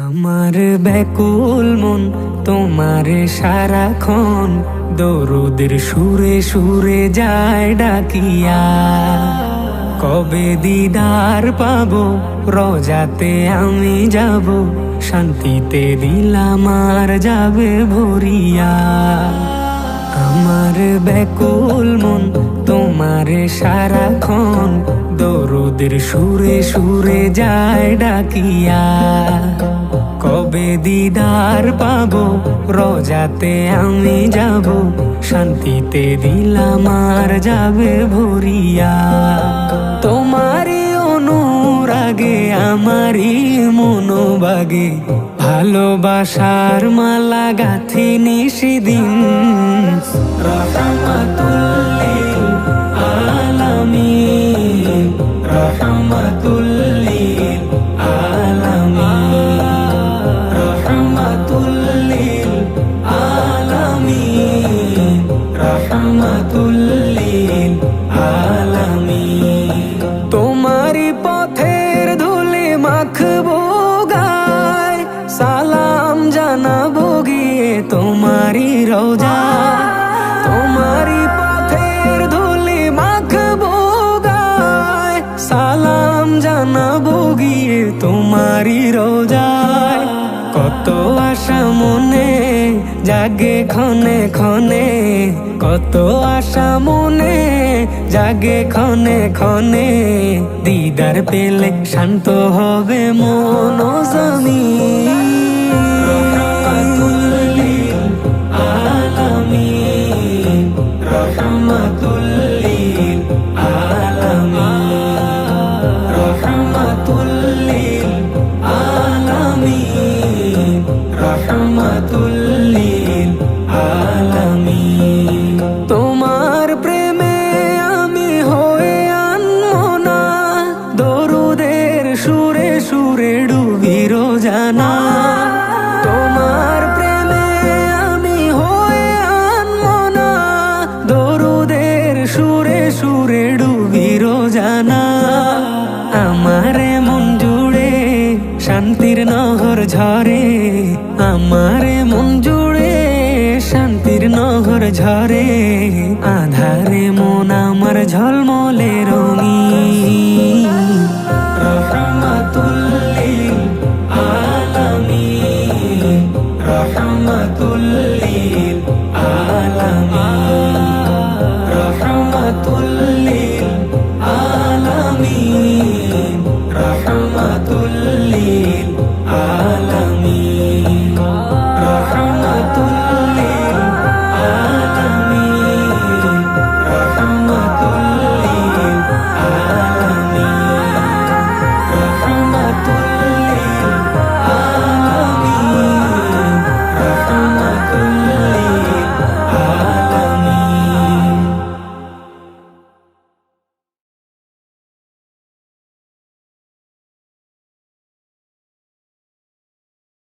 আমার ব্যাকুল মন, তোমার সারাক্ষণ দরুদের সুরে সুরে যায় ডাকিয়া। কবে দিদার পাবো, রজাতে আমি যাব, শান্তিতে দিলাম আর যাবে ভরিয়া। আমার ব্যাকুল মন, তোমার সারাক্ষণ দরুদের সুরে সুরে যায় ডাকিয়া। কবে দিদার পাবো, রজাতে আমি যাব, শান্তিতে দিলাম আর যাবে ভরিয়া। তোমারই অনুরাগে, আমারই মনোবাগে ভালোবাসার মালা গাথি নিশিদিন রহমাতুল্লিল রহমাতুল্লিল আলামিন রহমাতুল্লিল আলামিন তোমারি পথের ধুলে সালাম তোমারি রোজা গিয়ে তোমারি রোজায় কত আশা মনে, জাগে ক্ষণে ক্ষণে। কত আশা মনে, জাগে ক্ষণে ক্ষণে। দিদার পেলে শান্ত হবে মন জমি। সুরে সুরে ডুবি রোজানা তোমার প্রেমে আমি হয়ে আনমনা। দরুদের সুরে সুরে ডুবি রোজানা আমারে মন জুড়ে শান্তির নহর ঝরে। আমারে মন জুড়ে শান্তির নহর ঝরে। আধারে মন আমার ঝলমলে। তুল্লিল আল